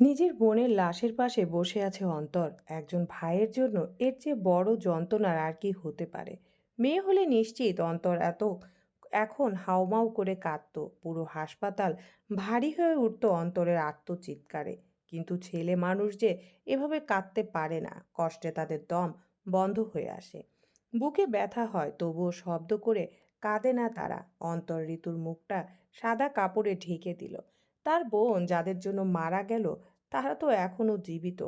নিজের বোনের লাশের পাশে বসে আছে অন্তর। একজন ভাইয়ের জন্য এর চেয়ে বড় যন্ত্রণার আর কি হতে পারে? মেয়ে হলে নিশ্চিত অন্তর এত এখন হাউমাউ করে কাঁদতো। পুরো হাসপাতাল ভারী হয়ে উঠতো অন্তরের আত্মচিৎকারে। কিন্তু ছেলে মানুষ যে এভাবে কাঁদতে পারে না, কষ্টে তাদের দম বন্ধ হয়ে আসে। বুকে ব্যথা হয়, তবুও শব্দ করে কাঁদে না তারা। অন্তর ঋতুর মুখটা সাদা কাপড়ে ঢেকে দিল। তার বোন যাদের জন্য মারা গেল, তারা তো এখনও জীবিত।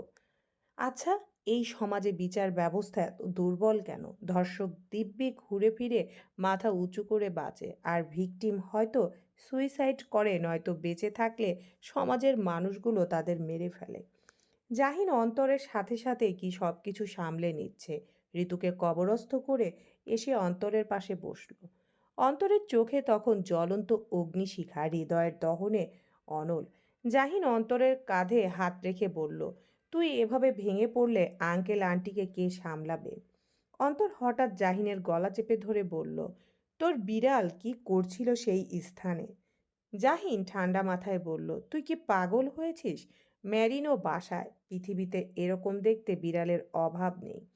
আচ্ছা এই সমাজে বিচার ব্যবস্থা এত দুর্বল কেন? ধর্ষক দিব্যি ঘুরে ফিরে মাথা উঁচু করে বাঁচে, আর ভিকটিম হয়তো সুইসাইড করে, নয়তো বেঁচে থাকলে সমাজের মানুষগুলো তাদের মেরে ফেলে। জাহিন অন্তরের সাথে সাথে কি সব কিছু সামলে নিচ্ছে? ঋতুকে কবরস্থ করে এসে অন্তরের পাশে বসল। অন্তরের চোখে তখন জ্বলন্ত অগ্নিশিখা, হৃদয়ের দহনে অনল। জাহিন অন্তরের কাঁধে হাত রেখে বলল, তুই এভাবে ভেঙে পড়লে আঙ্কেল আন্টিকে কে সামলাবে? অন্তর হঠাৎ জাহিনের গলা চেপে ধরে বলল, তোর বিড়াল কি করছিল সেই স্থানে? জাহিন ঠান্ডা মাথায় বলল, তুই কি পাগল হয়েছিস? ম্যারিনো বাসায়। পৃথিবীতে এরকম দেখতে বিড়ালের অভাব নেই।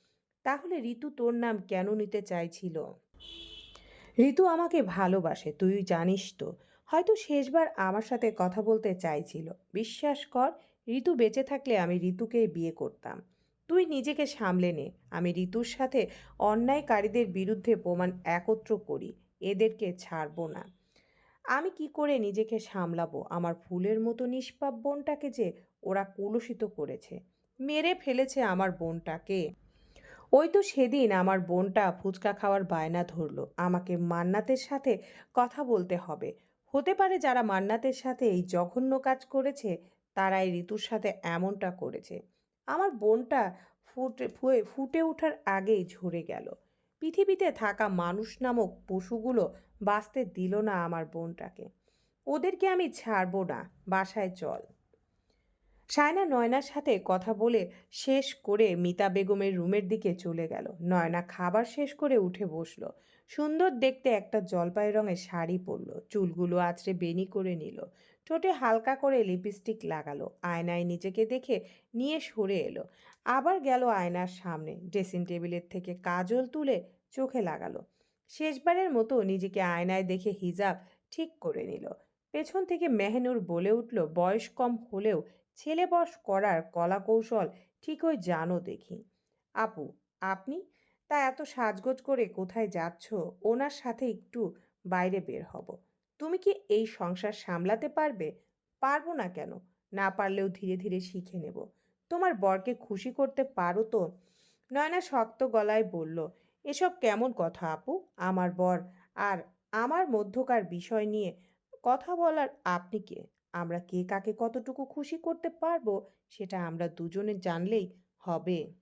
তাহলে ঋতু তোর নাম কেন নিতে চাইছিল? ঋতু আমাকে ভালোবাসে, তুই জানিস তো। হয়তো শেষবার আমার সাথে কথা বলতে চাইছিল। বিশ্বাস কর, ঋতু বেঁচে থাকলে আমি ঋতুকেই বিয়ে করতাম। তুই নিজেকে সামলে নে, আমি ঋতুর সাথে অন্যায়কারীদের বিরুদ্ধে প্রমাণ একত্র করি, এদেরকে ছাড়বো না। আমি কি করে নিজেকে সামলাবো? আমার ফুলের মতো নিষ্পাপ বোনটাকে যে ওরা কলুষিত করেছে। মেরে ফেলেছে আমার বোনটাকে। ওই তো সেদিন আমার বোনটা ফুচকা খাওয়ার বায়না ধরলো। আমাকে মান্নাতের সাথে কথা বলতে হবে। হতে পারে যারা মান্নাতের সাথে এই জঘন্য কাজ করেছে, তারাই ঋতুর সাথে এমনটা করেছে। আমার বোনটা ফুটে, ফুয়ে, ফুটে ওঠার আগেই ঝরে গেল। পৃথিবীতে থাকা মানুষ নামক পশুগুলো বাঁচতে দিল না আমার বোনটাকে। ওদেরকে আমি ছাড়বো না, বাসায় চল। সায়না নয়নার সাথে কথা বলে শেষ করে মিতা বেগমের রুমের দিকে চলে গেল। নয়না খাবার শেষ করে উঠে বসল। সুন্দর দেখতে একটা জলপাই রঙের শাড়ি পরলো। চুলগুলো আছড়ে বেনি করে নিল। ঠোঁটে হালকা করে লিপস্টিক লাগালো। আয়নায় নিজেকে দেখে নিয়ে সরে এলো। আবার গেল আয়নার সামনে। ড্রেসিং টেবিলের থেকে কাজল তুলে চোখে লাগালো। শেষবারের মতো নিজেকে আয়নায় দেখে হিজাব ঠিক করে নিল। পেছন থেকে মেহনুর বলে উঠল, বয়স কম হলেও ছেলে বস করার কলা কৌশল ঠিকই জানো দেখি। আপু, আপনি? তা এত সাজগোজ করে কোথায় যাচ্ছ? ওনার সাথে একটু বাইরে বের হব। তুমি কি এই সংসার সামলাতে পারবে? পারব না কেন? না পারলেও ধীরে ধীরে শিখে নেব। তোমার বরকে খুশি করতে পারো তো? নয়না শক্ত গলায় বলল, এসব কেমন কথা আপু? আমার বর আর আমার মধ্যকার বিষয় নিয়ে কথা বলার আপনি কে? আমরা কে কাকে কতটুকু খুশি করতে পারব সেটা আমরা দুজনে জানলেই হবে।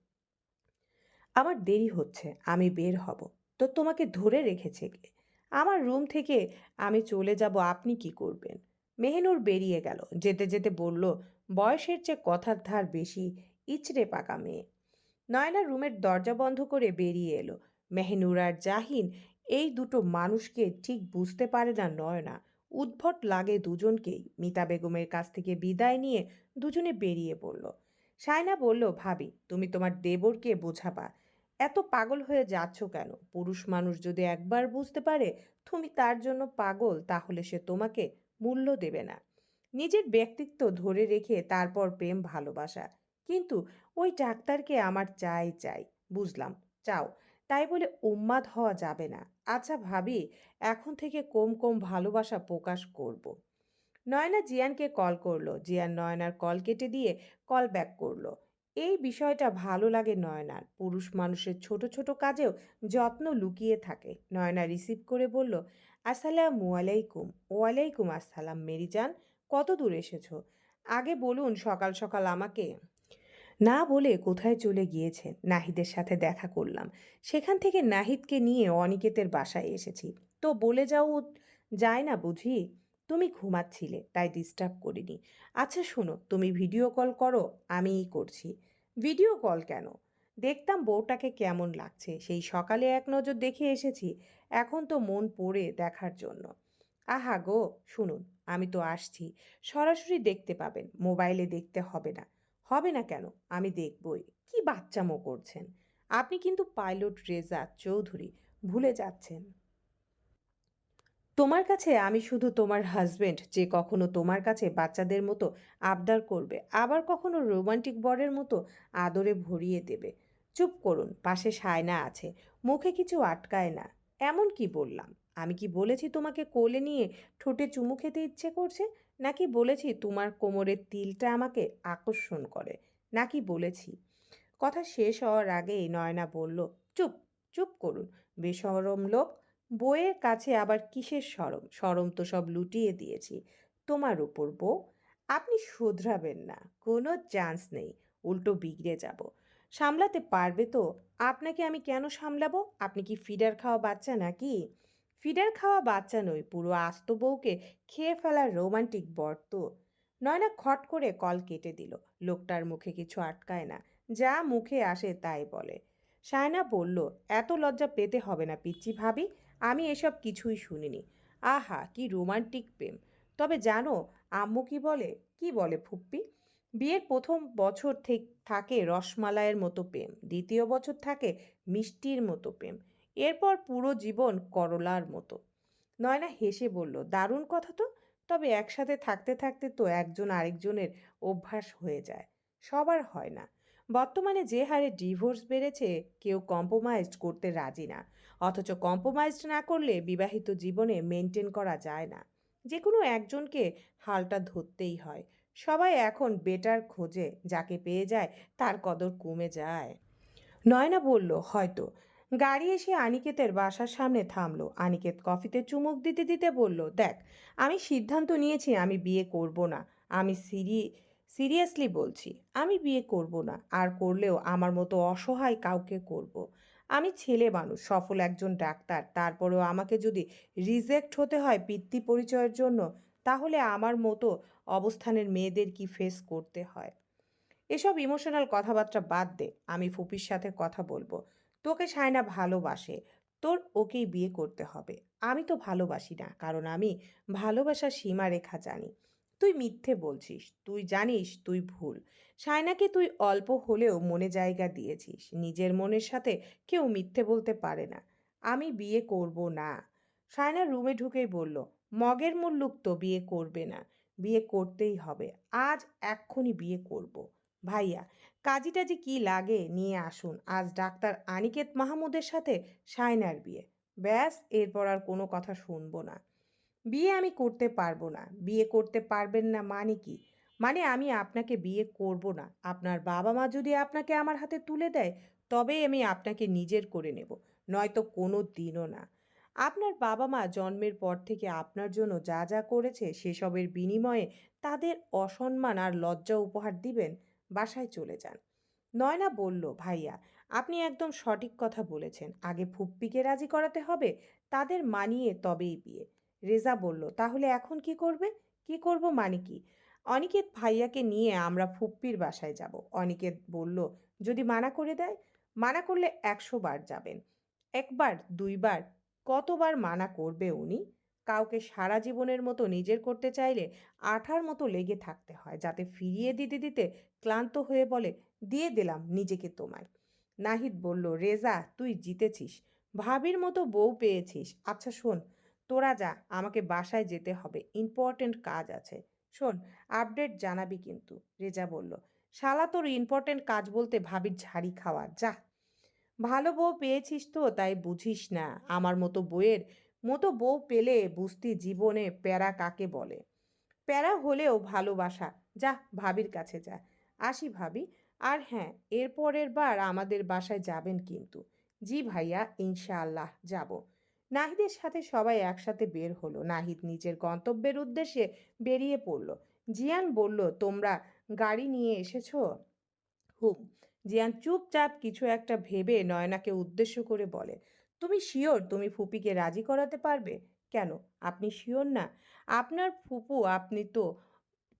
আমার দেরি হচ্ছে, আমি বের হব। তো তোমাকে ধরে রেখেছে কে? আমার রুম থেকে আমি চলে যাব, আপনি কি করবেন? মেহনুর বেরিয়ে গেল, যেতে যেতে বলল, বয়সের চেয়ে কথার ধার বেশি, ইচড়ে পাকা মেয়ে। নয়না রুমের দরজা বন্ধ করে বেরিয়ে এলো। মেহনুর আর জাহিন, এই দুটো মানুষকে ঠিক বুঝতে পারে না নয়না। উদ্ভট লাগে দুজনকেই। মিতা বেগমের কাছ থেকে বিদায় নিয়ে দুজনে বেরিয়ে পড়ল। সায়না বলল, ভাবি, তুমি তোমার দেবরকে বোঝাবা। এত পাগল হয়ে যাচ্ছ কেন? পুরুষ মানুষ যদি একবার বুঝতে পারে তুমি তার জন্য পাগল, তাহলে সে তোমাকে মূল্য দেবে না। নিজের ব্যক্তিত্ব ধরে রেখে তারপর প্রেম, ভালোবাসা। কিন্তু ওই ডাক্তারকে আমার চাই চাই। বুঝলাম, চাও। তাই বলে উন্মাদ হওয়া যাবে না। আচ্ছা ভাবি, এখন থেকে কম কম ভালোবাসা প্রকাশ করব। নয়না জিয়ানকে কল করল। জিয়ান নয়নার কল কেটে দিয়ে কল ব্যাক করল। এই বিষয়টা ভালো লাগে নয়নার। পুরুষ মানুষের ছোট ছোট কাজেও যত্ন লুকিয়ে থাকে। নয়না রিসিভ করে বলল, আসসালামু আলাইকুম। ওয়ালাইকুম আসসালাম মেরিজান, কত দূর এসেছ? আগে বলুন সকাল সকাল আমাকে। না বলে কোথায় চলে গিয়েছেন নাহিদের সাথে দেখা করলাম। সেখান থেকে নাহিদকে নিয়ে অনিকেতের বাসায় এসেছি। তো বলে যাও যায় না বুঝি? তুমি ঘুমাচ্ছিলে, তাই ডিস্টার্ব করিনি। আচ্ছা শোনো, তুমি ভিডিও কল করো, আমিই করছি। ভিডিও কল কেন? দেখতাম বউটাকে কেমন লাগছে। সেই সকালে এক নজর দেখে এসেছি, এখন তো মন পড়ে দেখার জন্য। আহা গো, শুনুন, আমি তো আসছি। সরাসরি দেখতে পাবেন, মোবাইলে দেখতে হবে না। হবে না কেন? আমি দেখবই। কি বাচ্চামো করছেন? আপনি কিন্তু পাইলট রেজা চৌধুরী, ভুলে যাচ্ছেন। তোমার কাছে আমি শুধু তোমার হাজবেন্ড, যে কখনো তোমার কাছে বাচ্চাদের মতো আবদার করবে, আবার কখনো রোমান্টিক বরের মতো আদরে ভরিয়ে দেবে। চুপ করুন, পাশে সায়না আছে, মুখে কিছু আটকায় না। এমন কি বললাম? আমি কি বলেছি তোমাকে কোলে নিয়ে ঠোঁটে চুমু খেতে ইচ্ছে করছে? নাকি বলেছি তোমার কোমরের তিলটা আমাকে আকর্ষণ করে? নাকি বলেছি? কথা শেষ হওয়ার আগেই নয়না বলল, চুপ চুপ করুন। বেশরম লোক বইয়ের কাছে আবার কিসের সরম? সরম তো সব লুটিয়ে দিয়েছি। তোমার উপর বউ? আপনি শুধরাবেন না, কোনো চান্স নেই। উল্টো বিগড়ে যাব। সামলাতে পারবে তো? আপনাকে আমি কেন সামলাবো? আপনি কি ফিডার খাওয়া বাচ্চা নাকি? ফিডার খাওয়া বাচ্চা নই পুরো আস্ত বউকে খেয়ে ফেলার রোমান্টিক বর তো নয়না খট করে কল কেটে দিল, লোকটার মুখে কিছু আটকায় না, যা মুখে আসে তাই বলে। সায়না বলল, এত লজ্জা পেতে হবে না পিচ্ছি ভাবি, আমি এসব কিছুই শুনিনি। আহা, কি রোমান্টিক প্রেম। তবে জানো, আম্মু কি বলে? কি বলে ফুপ্পি? বিয়ের প্রথম বছর থেকে, থাকে রসমালাইয়ের মতো প্রেম, দ্বিতীয় বছর থাকে মিষ্টির মতো প্রেম। এরপর পুরো জীবন করলার মতো। নয়না হেসে বলল, দারুণ কথা তো, তবে একসাথে থাকতে থাকতে তো একজন আরেকজনের অভ্যাস হয়ে যায়। সবার হয় না। বর্তমানে যে হারে ডিভোর্স বেড়েছে, কেউ কম্প্রোমাইজড করতে রাজি না। অথচ কম্প্রোমাইজড না করলে বিবাহিত জীবনে মেনটেন করা যায় না। যে কোনো একজনকে হালটা ধরতেই হয়। সবাই এখন বেটার খোঁজে, যাকে পেয়ে যায় তার কদর কমে যায়। নয়না বলল, হয়তো। গাড়ি এসে আনিকেতের বাসার সামনে থামলো। আনিকেত কফিতে চুমুক দিতে দিতে বলল, দেখ, আমি সিদ্ধান্ত নিয়েছি আমি বিয়ে করব না। আমি সিরি, সিরিয়াসলি বলছি, আমি বিয়ে করব না। আর করলেও আমার মতো অসহায় কাউকে করব। আমি ছেলে মানুষ, সফল একজন ডাক্তার। তারপরেও আমাকে যদি রিজেক্ট হতে হয় পিতৃ পরিচয়ের জন্য, তাহলে আমার মতো অবস্থানের মেয়েদের কি ফেস করতে হয়? এসব ইমোশনাল কথাবার্তা বাদ দে, আমি ফুপির সাথে কথা বলব। তোকে সায়না ভালোবাসে, তোর ওকেই বিয়ে করতে হবে। আমি তো ভালোবাসি না, কারণ আমি ভালোবাসার সীমারেখা জানি। তুই মিথ্যে বলছিস, তুই জানিস তুই ভুল। সায়নাকে তুই অল্প হলেও মনে জায়গা দিয়েছিস, নিজের মনের সাথে কেউ মিথ্যে বলতে পারে না। আমি বিয়ে করব না। সায়না রুমে ঢুকেই বলল, মগের মুল্লুক তো বিয়ে করবে না, বিয়ে করতেই হবে। আজ এক্ষুনি বিয়ে করব। ভাইয়া কাজী টাজি কি লাগে নিয়ে আসুন। আজ ডাক্তার আনিকেত মাহমুদের সাথে সাইনার বিয়ে। ব্যাস, এরপর আর কোনো কথা শুনব না। বিয়ে আমি করতে পারব না। বিয়ে করতে পারবেন না মানে কি? মানে আমি আপনাকে বিয়ে করব না। আপনার বাবা মা যদি আপনাকে আমার হাতে তুলে দেয়, তবেই আমি আপনাকে নিজের করে নেব। নয়তো কোনো দিনও না। আপনার বাবা মা জন্মের পর থেকে আপনার জন্য যা যা করেছে সেসবের বিনিময়ে তাদের অসম্মান আর লজ্জা উপহার দিবেন? বাসায় চলে যান। নয়না বলল, ভাইয়া, আপনি একদম সঠিক কথা বলেছেন। আগে ফুপ্পিকে রাজি করাতে হবে, তাদের মানিয়ে তবেই বিয়ে। রেজা বলল, তাহলে এখন কি করবে? কি করব মানে কি? অনিকেত ভাইয়াকে নিয়ে আমরা ফুপ্পির বাসায় যাব। অনিকেত বলল, যদি মানা করে দেয়? মানা করলে একশো বার যাবেন। একবার, দুইবার, কতবার মানা করবে উনি? কাউকে সারা জীবনের মতো নিজের করতে চাইলে আঠার মতো লেগে থাকতে হয়, যাতে ফিরিয়ে দিতে দিতে ক্লান্ত হয়ে বলে, দিয়ে দিলাম নিজেকে তোমায়। নাহিদ বলল, রেজা, তুই জিতেছিস। ভাবির মতো বউ পেয়েছিস। আচ্ছা শোন, তোরা যা, আমাকে বাসায় যেতে হবে। ইম্পর্টেন্ট কাজ আছে। শোন, আপডেট জানাবি কিন্তু। রেজা বলল, শালা, তোর ইম্পর্টেন্ট কাজ বলতে ভাবির ঝাড়ি খাওয়া, যা। ভালো বউ পেয়েছিস তো, তাই বুঝিস না। আমার মতো বউয়ের মতো বউ পেলে বুঝতি জীবনে প্যারা কাকে বলে? প্যারা হলেও ভালোবাসা। যা, ভাবির কাছে যা। আসি ভাবি, আর হ্যাঁ এরপরের বার আমাদের বাসায় যাবেন কিন্তু। জি ভাইয়া, ইনশাআল্লাহ যাব। নাহিদের সাথে সবাই একসাথে বের হলো। নাহিদ নিজের গন্তব্যের উদ্দেশ্যে বেরিয়ে পড়ল। জিয়ান বলল, তোমরা গাড়ি নিয়ে এসেছ? হুম। জিয়ান চুপচাপ কিছু একটা ভেবে নয়নাকে উদ্দেশ্য করে বলে তুমি শিওর তুমি ফুপিকে রাজি করাতে পারবে? কেন? আপনি শিওর না। আপনার ফুপু, আপনি তো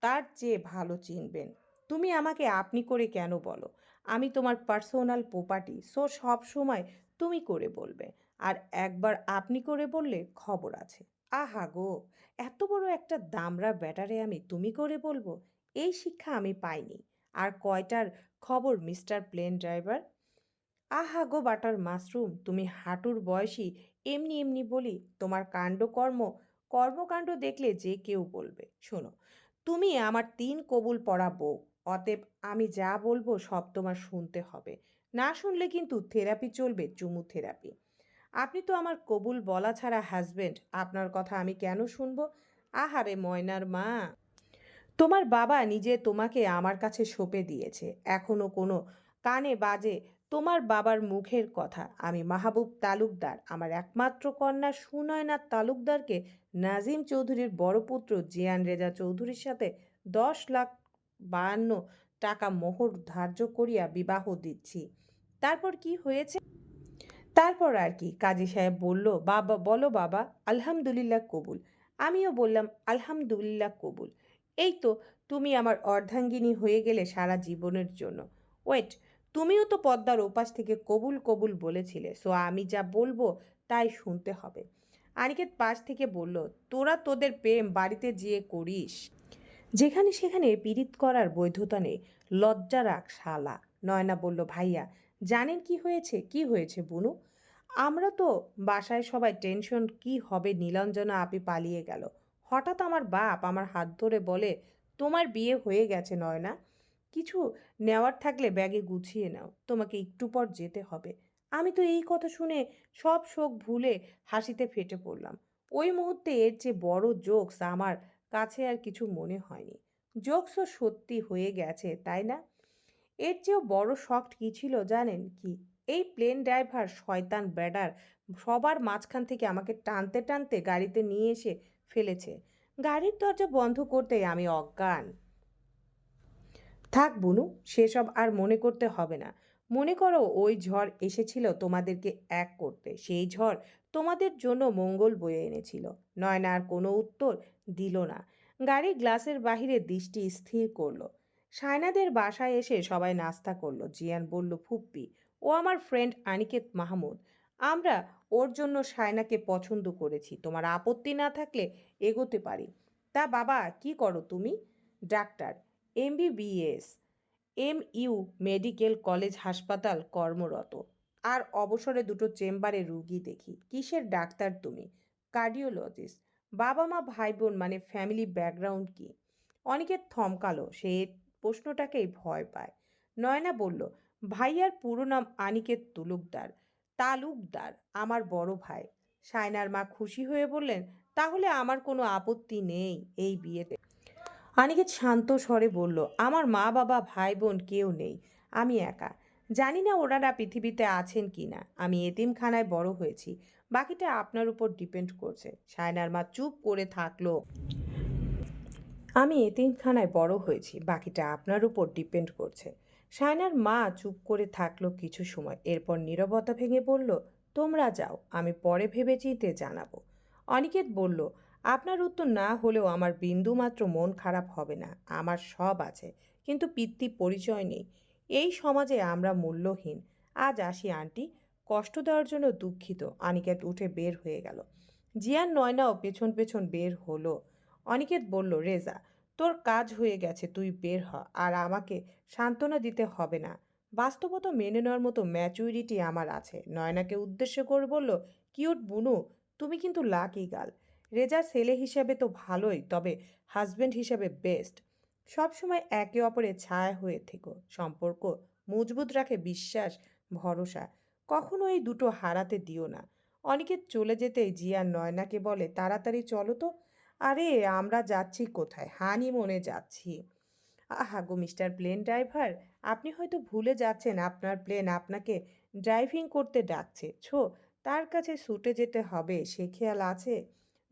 তার চেয়ে ভালো চিনবেন। তুমি আমাকে আপনি করে কেন বলো? আমি তোমার পার্সোনাল প্রপার্টি সো সব সময় তুমি করে বলবে। আর একবার আপনি করে বললে খবর আছে। আহা গো! এত বড় একটা দামড়া ব্যাটারে আমি তুমি করে বলব? এই শিক্ষা আমি পাইনি। আর কয়টার খবর মিস্টার প্লেন ড্রাইভার আহা গো বাটার মাশরুম, তুমি হাঁটুর বয়সী, এমনি এমনি বলি, তোমার কাণ্ডকর্ম কর্মকাণ্ড দেখলে যে কেউ বলবে। শোনো, তুমি আমার তিন কবুল পড়া বউ, অতএব আমি যা বলব সব তোমার শুনতে হবে। না শুনলে কিন্তু থেরাপি চলবে, চুমু থেরাপি। আপনি তো আমার কবুল বলা ছাড়া হাজবেন্ড আপনার কথা আমি কেন শুনব? আহারে ময়নার মা! তোমার বাবা নিজে তোমাকে আমার কাছে সঁপে দিয়েছে। এখনও কোনো কানে বাজে তোমার বাবার মুখের কথা। আমি মাহবুব তালুকদার। আমার একমাত্র কন্যা সুনয়না তালুকদারকে নাজিম চৌধুরীর বড় পুত্র জিয়ান রেজা চৌধুরীর সাথে দশ লাখ বাহান্ন টাকা মোহর ধার্য করিয়া বিবাহ দিচ্ছি। তারপর কি হয়েছে? তারপর আর কি, কাজী সাহেব বলল, বাবা, বলো বাবা, আলহামদুলিল্লাহ কবুল। আমিও বললাম, আলহামদুলিল্লাহ কবুল। এই তো, তুমি আমার অর্ধাঙ্গিনী হয়ে গেলে সারা জীবনের জন্য। ওয়েট তুমিও তো পদ্মার ওপাশ থেকে কবুল কবুল বলেছিলে, সো আমি যা বলব তাই শুনতে হবে। আনিকেত পাশ থেকে বলল, তোরা তোদের প্রেম বাড়িতে যেয়ে করিস। যেখানে সেখানে পীড়িত করার বৈধতা নেই। লজ্জা রাখ শালা। নয়না বলল, ভাইয়া, জানেন কি হয়েছে? কি হয়েছে বুনু? আমরা তো বাসায় সবাই টেনশন কি হবে নীলঞ্জনা আপি পালিয়ে গেল। হঠাৎ আমার বাপ আমার হাত ধরে বলে, তোমার বিয়ে হয়ে গেছে নয়না? কিছু নেওয়ার থাকলে ব্যাগে গুছিয়ে নাও। তোমাকে একটু পর যেতে হবে। আমি তো এই কথা শুনে সব শোক ভুলে হাসিতে ফেটে পড়লাম। ওই মুহূর্তে এর যে বড় জোকস আমার কাছে আর কিছু মনে হয়নি। জোকসও সত্যি হয়ে গেছে, তাই না? এর চেয়েও বড় শখ কী ছিল জানেন কি? এই প্লেন ড্রাইভার শয়তান ব্যাডার সবার মাঝখান থেকে আমাকে টানতে টানতে গাড়িতে নিয়ে এসে ফেলেছে। গাড়ির দরজা বন্ধ করতেই আমি অজ্ঞান। থাক বুনু, সেসব আর মনে করতে হবে না। মনে করো ওই ঝড় এসেছিল তোমাদেরকে এক করতে, সেই ঝড় তোমাদের জন্য মঙ্গল বয়ে এনেছিল। নয়না আর কোনো উত্তর দিল না। গাড়ির গ্লাসের বাহিরে দৃষ্টি স্থির করল। সায়নাদের বাসায় এসে সবাই নাস্তা করল, জিয়ান বলল, ফুপ্পি, ও আমার ফ্রেন্ড আনিকেত মাহমুদ। আমরা ওর জন্য সায়নাকে পছন্দ করেছি। তোমার আপত্তি না থাকলে এগোতে পারি। তা বাবা, কি করো তুমি? Doctor MBBS M U medical college হাসপাতাল কর্মরত। আর অবসরে দুটো চেম্বারে রুগী দেখি। কিসের ডাক্তার তুমি? কার্ডিওলজিস্ট। বাবা মা ভাই বোন মানে ফ্যামিলি ব্যাকগ্রাউন্ড কি? অনেকের থমকালো, সে প্রশ্নটাকেই ভয় পায়। নয়না বলল, ভাইয়ার পুরো নাম আনিকেত তুলুকদার। তালুকদার, আমার বড় ভাই। সায়নার মা খুশি হয়ে বললেন, তাহলে আমার কোনো আপত্তি নেই এই বিয়েতে। অনিকেত শান্ত স্বরে বলল, আমার মা বাবা ভাই বোন কেউ নেই, আমি একা। জানি না ওনারা পৃথিবীতে আছেন কি না। আমি এতিমখানায় বড় হয়েছি। বাকিটা আপনার উপর ডিপেন্ড করছে। সায়নার মা চুপ করে থাকল। আমি এতিমখানায় বড় হয়েছি। বাকিটা আপনার উপর ডিপেন্ড করছে। সায়নার মা চুপ করে থাকল কিছু সময়। এরপর নীরবতা ভেঙে বলল, তোমরা যাও, আমি পরে ভেবে চিনতে জানাব। অনিকেত বলল আপনার উত্তর না হলেও আমার বিন্দুমাত্র মন খারাপ হবে না, আমার সব আছে, কিন্তু পিতৃ পরিচয় নেই। এই সমাজে আমরা মূল্যহীন। আজ আসি আন্টি, কষ্ট দেওয়ার জন্য দুঃখিত অনিকেত উঠে বের হয়ে গেল। জিয়ান নয়নাও পেছন পেছন বের হলো। অনিকেত বলল, রেজা, তোর কাজ হয়ে গেছে, তুই বের হ, আর আমাকে সান্ত্বনা দিতে হবে না। বাস্তবতা মেনে নেওয়ার মতো ম্যাচুরিটি আমার আছে। নয়নাকে উদ্দেশ্য করে বলল, কিউট বুনু, তুমি কিন্তু লাকি গাল। রেজা ছেলে হিসেবে তো ভালোই, তবে হাজবেন্ড হিসেবে বেস্ট সবসময় একে অপরের ছায়া হয়ে থেকো, সম্পর্ক মজবুত রাখে বিশ্বাস, ভরসা। কখনো এই দুটো হারাতে দিও না। অনেকে চলে যেতেই জিয়া নয়নাকে বলে, তাড়াতাড়ি চলো তো। আরে, আমরা যাচ্ছি কোথায়? হানি মনে যাচ্ছি। আহা গো মিস্টার প্লেন ড্রাইভার আপনি হয়তো ভুলে যাচ্ছেন, আপনার প্লেন আপনাকে ড্রাইভিং করতে ডাকছে। ছো, তার কাছে ছুটে যেতে হবে, সে খেয়াল আছে?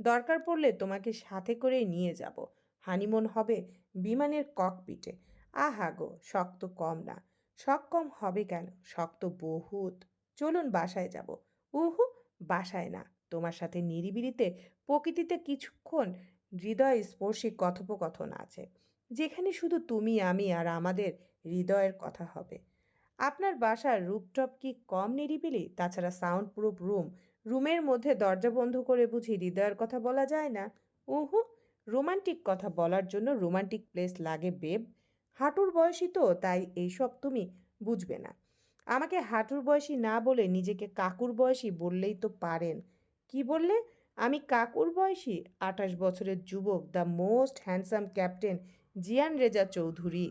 দরকার পড়লে তোমাকে সাথে করেই নিয়ে যাব। হানিমুন হবে বিমানের ককপিটে। আহা গো শক্ত কম না। শখ কম হবে কেন? শক্ত বহুত। চলুন বাসায় যাব। উহু, বাসায় না। তোমার সাথে নিরিবিলিতে, প্রকৃতিতে কিছুক্ষণ হৃদয় স্পর্শী কথোপকথন আছে। যেখানে শুধু তুমি, আমি আর আমাদের হৃদয়ের কথা হবে। আপনার বাসার রুপটপ কি কম নিরিবিলি? তাছাড়া সাউন্ড প্রুফ রুম রুমের মধ্যে দরজা বন্ধ করে বুঝি হৃদয়ের কথা বলা যায় না। উহু, রোমান্টিক কথা বলার জন্য রোমান্টিক প্লেস লাগে বেব। হাঁটুর বয়সী তো, তাই এইসব তুমি বুঝবে না। আমাকে হাঁটুর বয়সী না বলে নিজেকে কাকুর বয়সী বললেই তো পারেন। কি বললে? আমি কাকুর বয়সী? আঠাশ বছরের যুবক দ্য মোস্ট হ্যান্ডসাম ক্যাপ্টেন জিয়ান রেজা চৌধুরী।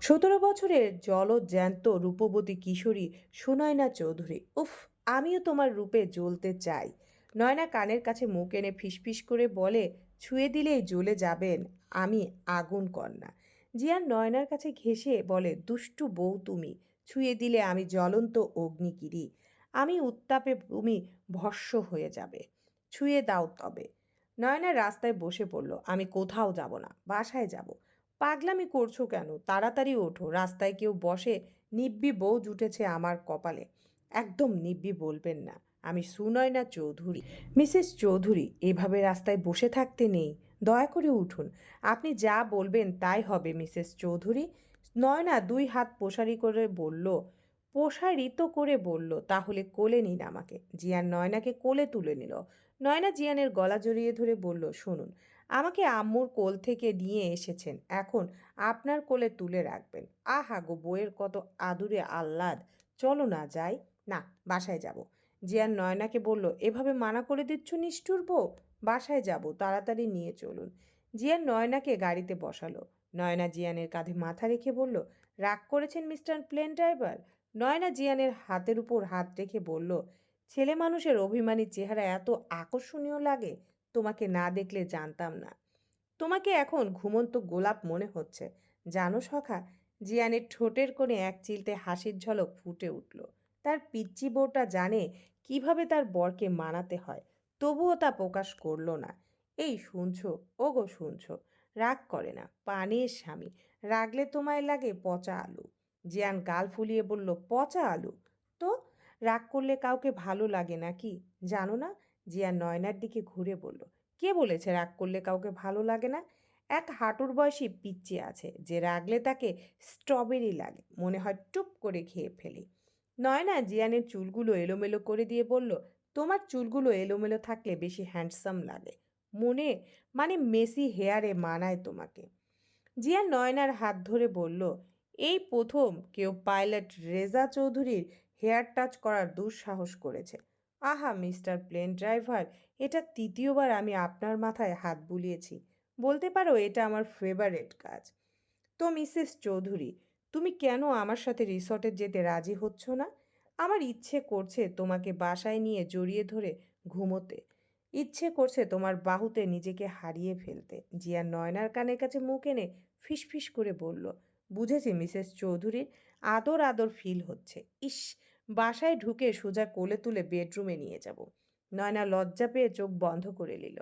সতেরো বছরের জলজ্যান্ত রূপবতী কিশোরী, সুনয়না চৌধুরী। উফ! আমিও তোমার রূপে জ্বলতে চাই। নয়না কানের কাছে মুখ এনে ফিসফিস করে বলে, ছুঁয়ে দিলেই জ্বলে যাবেন, আমি আগুন কন্যা। জিয়ান নয়নার কাছে ঘেঁষে বলে, দুষ্টু বউ তুমি, ছুঁয়ে দিলে আমি জ্বলন্ত অগ্নিগিরি। আমি উত্তাপে তুমি ভস্য হয়ে যাবে। ছুঁয়ে দাও তবে। নয়না রাস্তায় বসে পড়ল, আমি কোথাও যাব না, বাসায় যাব। পাগলামি করছ কেন? তাড়াতাড়ি ওঠো, রাস্তায় কেউ বসে নিব্বি বউ জুটেছে আমার কপালে। একদম নিব্বি বলবেন না। আমি সুনয়না চৌধুরী। মিসেস চৌধুরী, এভাবে রাস্তায় বসে থাকতে নেই। দয়া করে উঠুন। আপনি যা বলবেন তাই হবে, মিসেস চৌধুরী। নয়না দুই হাত প্রসারি করে বলল প্রসারিত করে বলল, তাহলে কোলে নিন আমাকে। জিয়ান নয়নাকে কোলে তুলে নিল। নয়না জিয়ানের গলা জড়িয়ে ধরে বলল, শুনুন, আমাকে আম্মুর কোল থেকে নিয়ে এসেছেন। এখন আপনার কোলে তুলে রাখবেন। আহা গো, বইয়ের কত আদুরে আহ্লাদ। চলো না যাই। না, বাসায় যাব। জিয়ান নয়নাকে বলল, এভাবে মানা করে দিচ্ছ নিষ্ঠুর বউ? বাসায় যাব, তাড়াতাড়ি নিয়ে চলুন। জিয়ান নয়নাকে গাড়িতে বসালো। নয়না জিয়ানের কাঁধে মাথা রেখে বলল, রাগ করেছেন মিস্টার প্লেন ড্রাইভার নয়না জিয়ানের হাতের উপর হাত রেখে বলল, ছেলে মানুষের অভিমানী চেহারা এত আকর্ষণীয় লাগে, তোমাকে না দেখলে জানতাম না। তোমাকে এখন ঘুমন্ত গোলাপ মনে হচ্ছে। জানো সখা? জিয়ানের ঠোঁটের কোণে এক চিলতে হাসির ঝলক ফুটে উঠল। তার পিচ্চি বউটা জানে কীভাবে তার বরকে মানাতে হয়, তবুও তা প্রকাশ করল না। এই শুনছো গো শুনছো, রাগ করে না, পানের স্বামী, রাগলে তোমায় লাগে পচা আলু। জিয়ান গাল ফুলিয়ে বলল, পচা আলু? তো, রাগ করলে কাউকে ভালো লাগে নাকি? জানো না? জিয়ান নয়নার দিকে ঘুরে বলল, কে বলেছে রাগ করলে কাউকে ভালো লাগে না? এক হাঁটুর বয়সী পিচ্চি আছে, যে রাগলে তাকে স্ট্রবেরি লাগে, মনে হয় টুপ করে খেয়ে ফেলি। নয়না জিয়ানের চুলগুলো এলোমেলো করে দিয়ে বলল, তোমার চুলগুলো এলোমেলো থাকলে বেশি হ্যান্ডসাম লাগে। মনে মানে মেসি হেয়ারে মানায় তোমাকে। জিয়ান নয়নার হাত ধরে বলল, এই প্রথম কেউ পাইলট রেজা চৌধুরীর হেয়ার টাচ করার দুঃসাহস করেছে। আহা, মিস্টার প্লেন ড্রাইভার, এটা তৃতীয়বার আমি আপনার মাথায় হাত বুলিয়েছি। বলতে পারো এটা আমার ফেভারেট কাজ। তো মিসেস চৌধুরী তুমি কেন আমার সাথে রিসর্টে যেতে রাজি হচ্ছ না? আমার ইচ্ছে করছে তোমাকে বাসায় নিয়ে জড়িয়ে ধরে ঘুমোতে। ইচ্ছে করছে তোমার বাহুতে নিজেকে হারিয়ে ফেলতে। জিয়া নয়নার কানের কাছে মুখ এনে ফিসফিস করে বলল, বুঝেছি, মিসেস চৌধুরীর আদর আদর ফিল হচ্ছে। ইস, বাসায় ঢুকে সোজা কোলে তুলে বেডরুমে নিয়ে যাব। নয়না লজ্জা পেয়ে চোখ বন্ধ করে নিল।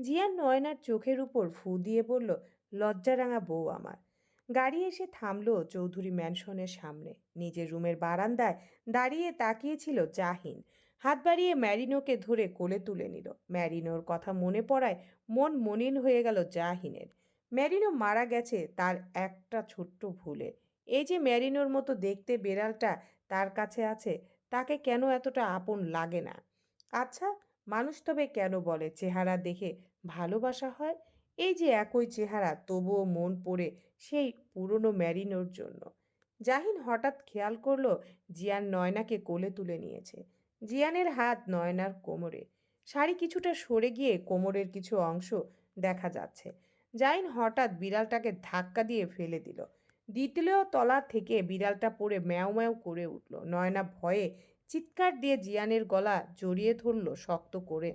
জিয়া নয়নার চোখের উপর ফু দিয়ে বলল, লজ্জারাঙা বউ আমার। গাড়ি এসে থামলো চৌধুরী ম্যানশনের সামনে। নিজের রুমের বারান্দায় দাঁড়িয়ে তাকিয়েছিল জাহিন হাত বাড়িয়ে ম্যারিনোকে ধরে কোলে তুলে নিল। ম্যারিনোর কথা মনে পড়ায় মন মনিন হয়ে গেল জাহিনের ম্যারিনো মারা গেছে তার একটা ছোট্ট ভুলে। এই যে ম্যারিনোর মতো দেখতে বেড়ালটা তার কাছে আছে, তাকে কেন এতটা আপন লাগে না? আচ্ছা মানুষ তবে কেন বলে? চেহারা দেখে ভালোবাসা হয়? এই যে একই চেহারা, তবুও মন পড়ে সেই পুরনো ম্যারিনোর জন্য। জাহিন হঠাৎ খেয়াল করল জিয়ান নয়নাকে কোলে তুলে নিয়েছে। জিয়ানের হাত নয়নার কোমরে। শাড়ি কিছুটা সরে গিয়ে কোমরের কিছু অংশ দেখা যাচ্ছে। জাহিন হঠাৎ বিড়ালটাকে ধাক্কা দিয়ে ফেলে দিল। দ্বিতীয় তলা থেকে বিড়ালটা পড়ে ম্যাও ম্যাও করে উঠল। নয়না ভয়ে চিৎকার দিয়ে জিয়ানের গলা জড়িয়ে ধরল শক্ত করে।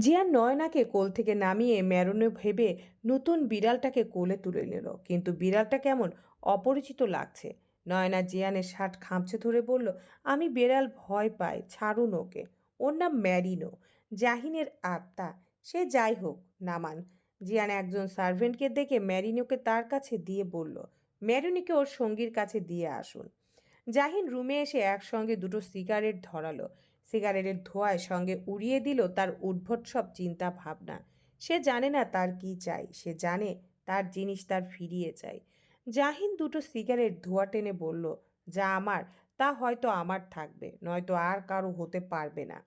জিয়ান নয়নাকে কোল থেকে নামিয়ে ম্যারনে ভেবে নতুন বিড়ালটাকে কোলে তুলে নিল। কিন্তু বিড়ালটা কেমন অপরিচিত লাগছে। নয়না জিয়ানের শার্ট খামচে ধরে বলল, আমি বেড়াল ভয় পাই, ছাড়ুন ওকে। ওর নাম ম্যারিনো, জাহিনের আত্মা। সে যাই হোক, নামান। জিয়ান একজন সার্ভেন্টকে দেখে ম্যারিনোকে তার কাছে দিয়ে বলল, ম্যারিনোকে ওর সঙ্গীর কাছে দিয়ে আসুন। জাহিন রুমে এসে একসঙ্গে দুটো সিগারেট ধরালো। সিগারেটের ধোঁয়ায় সঙ্গে উড়িয়ে দিল তার উদ্ভট সব চিন্তা ভাবনা সে জানে না তার কি চাই, সে জানে তার জিনিস তার ফিরিয়ে চাই। জাহিন দুটো সিগারেট ধোঁয়া টেনে বলল, যা আমার, তা হয়তো আমার থাকবে, নয়তো আর কারও হতে পারবে না।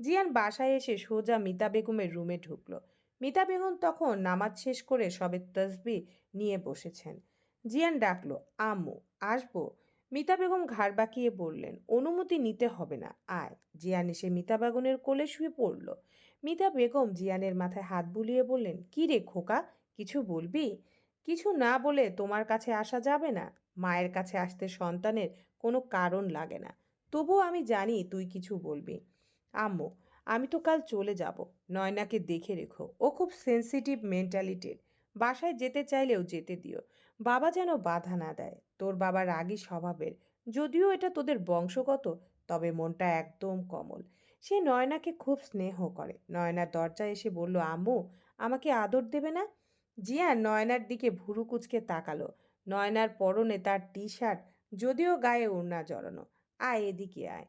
জিয়ান বাসায় এসে সোজা মিতা বেগমের রুমে ঢুকল। মিতা বেগম তখন নামাজ শেষ করে সবে তসবি নিয়ে বসেছেন। জিয়ান ডাকলো, আম্মু, আসব? মিতা বেগম ঘাড় বাঁকিয়ে বললেন, অনুমতি নিতে হবে না। আয়। জিয়ান এসে মিতা বেগমের কোলে শুয়ে পড়ল। মিতা বেগম জিয়ানের মাথায় হাত বুলিয়ে বললেন, কি রে খোকা, কিছু বলবি? কিছু না বলে তোমার কাছে আসা যাবে না। মায়ের কাছে আসতে সন্তানের কোনো কারণ লাগে না। তবুও আমি জানি তুই কিছু বলবি। আম্মু, আমি তো কাল চলে যাব। নয়নাকে দেখে রেখো। ও খুব সেন্সিটিভ মেন্টালিটির বাসায় যেতে চাইলেও যেতে দিও। বাবা যেন বাধা না দেয়। তোর বাবা রাগী স্বভাবের। যদিও এটা তোদের বংশগত, তবে মনটা একদম কমল। সে নয়নাকে খুব স্নেহ করে। নয়নার দরজায় এসে বলল, আম্মু, আমাকে আদর দেবে না? জিয়ান নয়নার দিকে ভুরু কুচকে তাকালো। নয়নার পরনে তার টি শার্ট যদিও গায়ে ওড়না জড়ানো। আয় এদিকে আয়।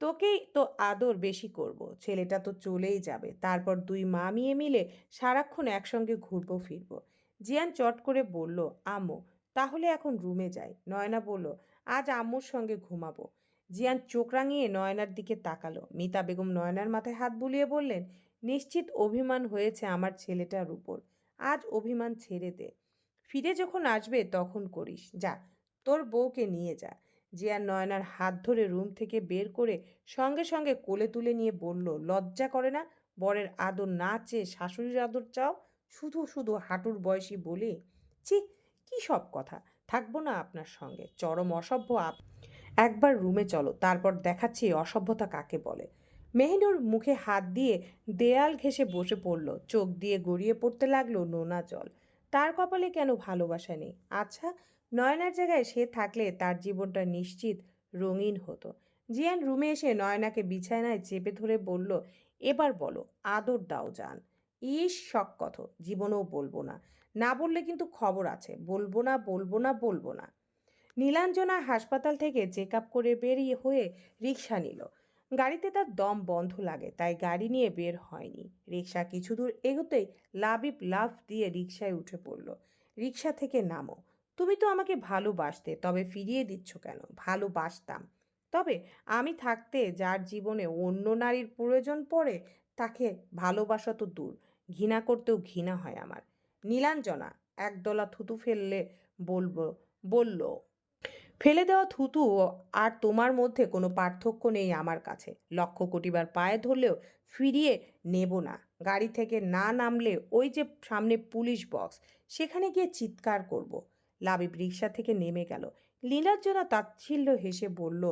তোকেই তো আদর বেশি করব। ছেলেটা তো চলেই যাবে। তারপর দুই মা মেয়ে মিলে সারাক্ষণ একসঙ্গে ঘুরবো ফিরবো জিয়ান চট করে বলল, আম্মু, তাহলে এখন রুমে যাই। নয়না বলল, আজ আম্মুর সঙ্গে ঘুমাবো। জিয়ান চোখ রাঙিয়ে নয়নার দিকে তাকালো। মিতা বেগম নয়নার মাথায় হাত বুলিয়ে বললেন, নিশ্চিত অভিমান হয়েছে আমার ছেলেটার উপর। আজ অভিমান ছেড়ে দে। ফিরে যখন আসবে তখন করিস। যা, তোর বউকে নিয়ে যা। জিয়ান নয়নার হাত ধরে রুম থেকে বের করে সঙ্গে সঙ্গে কোলে তুলে নিয়ে বলল, লজ্জা করে না? বরের আদর না চেয়ে শাশুড়ির আদর চাও? শুধু শুধু হাঁটুর বয়সী বলে, ছি, কি সব কথা? থাকব না আপনার সঙ্গে। চরম অসভ্য আপ একবার রুমে চলো, তারপর দেখাচ্ছি অসভ্যতা কাকে বলে। মেহিনুর মুখে হাত দিয়ে দেয়াল ঘেঁষে বসে পড়ল। চোখ দিয়ে গড়িয়ে পড়তে লাগল নোনা জল। তার কপালে কেন ভালোবাসা নেই? আচ্ছা নয়নার জায়গায় সে থাকলে তার জীবনটা নিশ্চিত রঙিন হতো। জিয়ান রুমে এসে নয়নাকে বিছানায় চেপে ধরে বলল, এবার বলো, আদর দাও যান ইস, শখ কত জীবনেও বলব না। না বললে কিন্তু খবর আছে। বলব না বলব না বলব না। নীলাঞ্জনা হাসপাতাল থেকে চেক আপ করে বেরিয়ে হয়ে রিক্সা নিল। গাড়িতে তার দম বন্ধ লাগে, তাই গাড়ি নিয়ে বের হয়নি। রিক্সা কিছু দূর এগোতেই লাবিব লাফ দিয়ে রিক্সায় উঠে পড়ল। রিক্সা থেকে নামো। তুমি তো আমাকে ভালোবাসতে, তবে ফিরিয়ে দিচ্ছ কেন? ভালোবাসতাম। তবে আমি থাকতে যার জীবনে অন্য নারীর প্রয়োজন পড়ে, তাকে ভালোবাসা তো দূর। ঘৃণা করতেও ঘৃণা হয় আমার। নীলাঞ্জনা একদলা থুতু ফেললে বলব, বলল, ফেলে দেওয়া থুতু আর তোমার মধ্যে কোনো পার্থক্য নেই আমার কাছে। লক্ষ কোটিবার পায়ে ধরলেও ফিরিয়ে নেব না। গাড়ি থেকে না নামলে ওই যে সামনে পুলিশ বক্স, সেখানে গিয়ে চিৎকার করব। লাবিব রিক্সা থেকে নেমে গেল। লীলার্জনা তাচ্ছিল্য হেসে বলল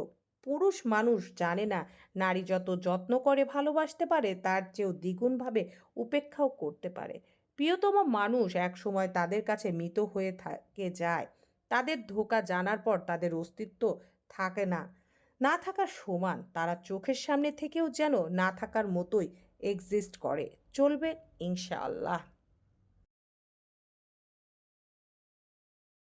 পুরুষ মানুষ জানে না নারী যত যত্ন করে ভালোবাসতে পারে, তার চেয়েও দ্বিগুণভাবে উপেক্ষাও করতে পারে। প্রিয়তম মানুষ একসময় তাদের কাছে মৃত হয়ে থাকে যায়। তাদের ধোকা জানার পর তাদের অস্তিত্ব থাকে না। না থাকার সমান, তারা চোখের সামনে থেকেও যেন না থাকার মতোই এক্সিস্ট করে। চলবে ইনশাআল্লাহ।